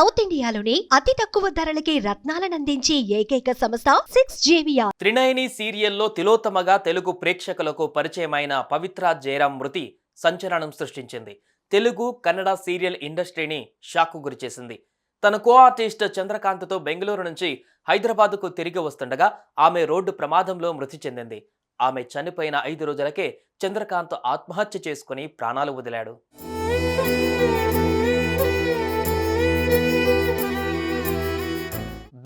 South ఇండియాలోని అతి తక్కువ ధరలకి రత్నాలనందించే ఏకైక సంస్థ సిక్స్ జేవియా త్రినయని సీరియల్లో తిలోత్తమగా తెలుగు ప్రేక్షకులకు పరిచయమైన పవిత్ర జయరాం మృతి సంచలనం సృష్టించింది. తెలుగు కన్నడ సీరియల్ ఇండస్ట్రీని షాక్కు గురిచేసింది తన కో ఆర్టిస్ట్ చంద్రకాంత్తో బెంగళూరు నుంచి హైదరాబాద్కు తిరిగి వస్తుండగా ఆమె రోడ్డు ప్రమాదంలో మృతి చెందింది. ఆమె చనిపోయిన ఐదు రోజులకే చంద్రకాంత్ ఆత్మహత్య చేసుకుని ప్రాణాలు వదిలాడు.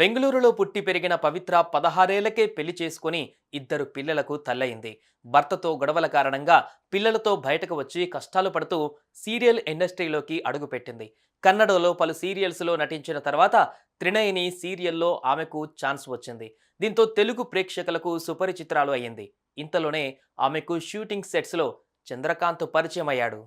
బెంగళూరులో పుట్టి పెరిగిన పవిత్ర పదహారేళ్ళకే పెళ్ళి చేసుకుని ఇద్దరు పిల్లలకు తల్లయింది. భర్తతో గొడవల కారణంగా పిల్లలతో బయటకు వచ్చి కష్టాలు పడుతూ సీరియల్ ఇండస్ట్రీలోకి అడుగుపెట్టింది. కన్నడలో పలు సీరియల్స్లో నటించిన తర్వాత త్రినయని సీరియల్లో ఆమెకు ఛాన్స్ వచ్చింది. దీంతో తెలుగు ప్రేక్షకులకు సుపరిచిత్రాలు అయ్యింది ఇంతలోనే ఆమెకు షూటింగ్ సెట్స్లో చంద్రకాంత్ పరిచయం అయ్యాడు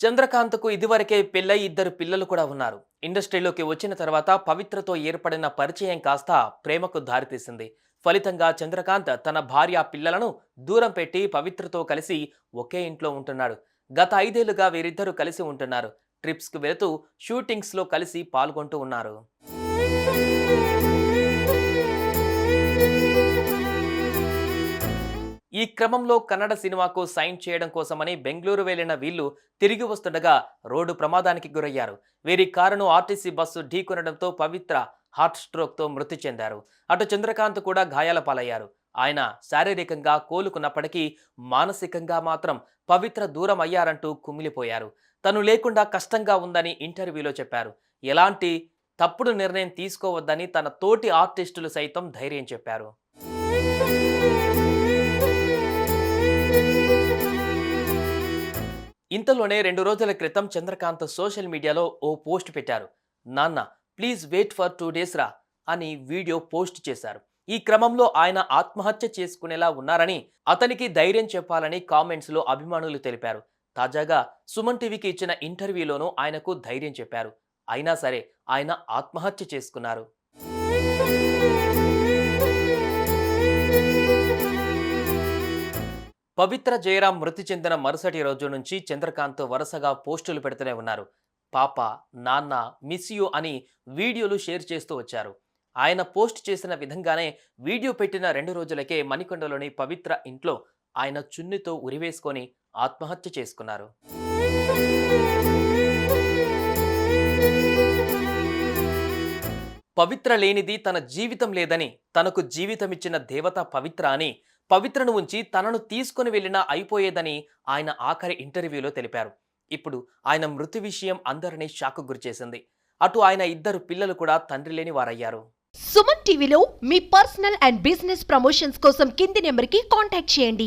చంద్రకాంత్కు ఇదివరకే పెళ్ళై ఇద్దరు పిల్లలు కూడా ఉన్నారు. ఇండస్ట్రీలోకి వచ్చిన తర్వాత పవిత్రతో ఏర్పడిన పరిచయం కాస్త ప్రేమకు దారితీసింది. ఫలితంగా చంద్రకాంత్ తన భార్య పిల్లలను దూరం పెట్టి పవిత్రతో కలిసి ఒకే ఇంట్లో ఉంటున్నాడు. గత ఐదేళ్ళుగా వీరిద్దరూ కలిసి ఉంటున్నారు. ట్రిప్స్కు వెళుతూ షూటింగ్స్లో కలిసి పాల్గొంటూ ఉన్నారు. ఈ క్రమంలో కన్నడ సినిమాకు సైన్ చేయడం కోసమని బెంగళూరు వెళ్ళిన వీళ్ళు తిరిగి వస్తుండగా రోడ్డు ప్రమాదానికి గురయ్యారు. వీరి కారును ఆర్టీసీ బస్సు ఢీకొనడంతో పవిత్ర హార్ట్ స్ట్రోక్తో మృతి చెందారు. అటు చంద్రకాంత్ కూడా గాయాల పాలయ్యారు. ఆయన శారీరకంగా కోలుకున్నప్పటికీ మానసికంగా మాత్రం పవిత్ర దూరం అయ్యారంటూ కుమిలిపోయారు. తను లేకుండా కష్టంగా ఉందని ఇంటర్వ్యూలో చెప్పారు. ఎలాంటి తప్పుడు నిర్ణయం తీసుకోవద్దని తన తోటి ఆర్టిస్టులు సైతం ధైర్యం చెప్పారు. ఇంతలోనే రెండు రోజుల క్రితం చంద్రకాంత్ సోషల్ మీడియాలో ఓ పోస్ట్ పెట్టారు. నాన్న please wait for two days రా అని వీడియో పోస్ట్ చేశారు. ఈ క్రమంలో ఆయన ఆత్మహత్య చేసుకునేలా ఉన్నారని అతనికి ధైర్యం చెప్పాలని కామెంట్స్లో అభిమానులు తెలిపారు. తాజాగా సుమన్ టీవీకి ఇచ్చిన ఇంటర్వ్యూలోనూ ఆయనకు ధైర్యం చెప్పారు. అయినా సరే ఆయన ఆత్మహత్య చేసుకున్నారు. పవిత్ర జయరాం మృతి చెందిన మరుసటి రోజు నుంచి చంద్రకాంత్ వరుసగా పోస్టులు పెడుతూనే ఉన్నారు. పాప నాన్న మిస్ యూ అని వీడియోలు షేర్ చేస్తూ వచ్చారు. ఆయన పోస్ట్ చేసిన విధంగానే వీడియో పెట్టిన రెండు రోజులకే మణికొండలోని పవిత్ర ఇంట్లో ఆయన చున్నితో ఉరివేసుకొని ఆత్మహత్య చేసుకున్నారు. పవిత్ర లేనిది తన జీవితం లేదని తనకు జీవితమిచ్చిన దేవత పవిత్ర అని పవిత్రను ఉంచి తనను తీసుకుని వెళ్ళినా అయిపోయేదని ఆయన ఆఖరి ఇంటర్వ్యూలో తెలిపారు. ఇప్పుడు ఆయన మృతి విషయం అందరినీ షాకు గురిచేసింది అటు ఆయన ఇద్దరు పిల్లలు కూడా తండ్రి లేని వారయ్యారు. సుమన్ టీవీలో మీ పర్సనల్ అండ్ బిజినెస్ ప్రమోషన్స్ కోసం కింది నెంబర్కి కాంటాక్ట్ చేయండి.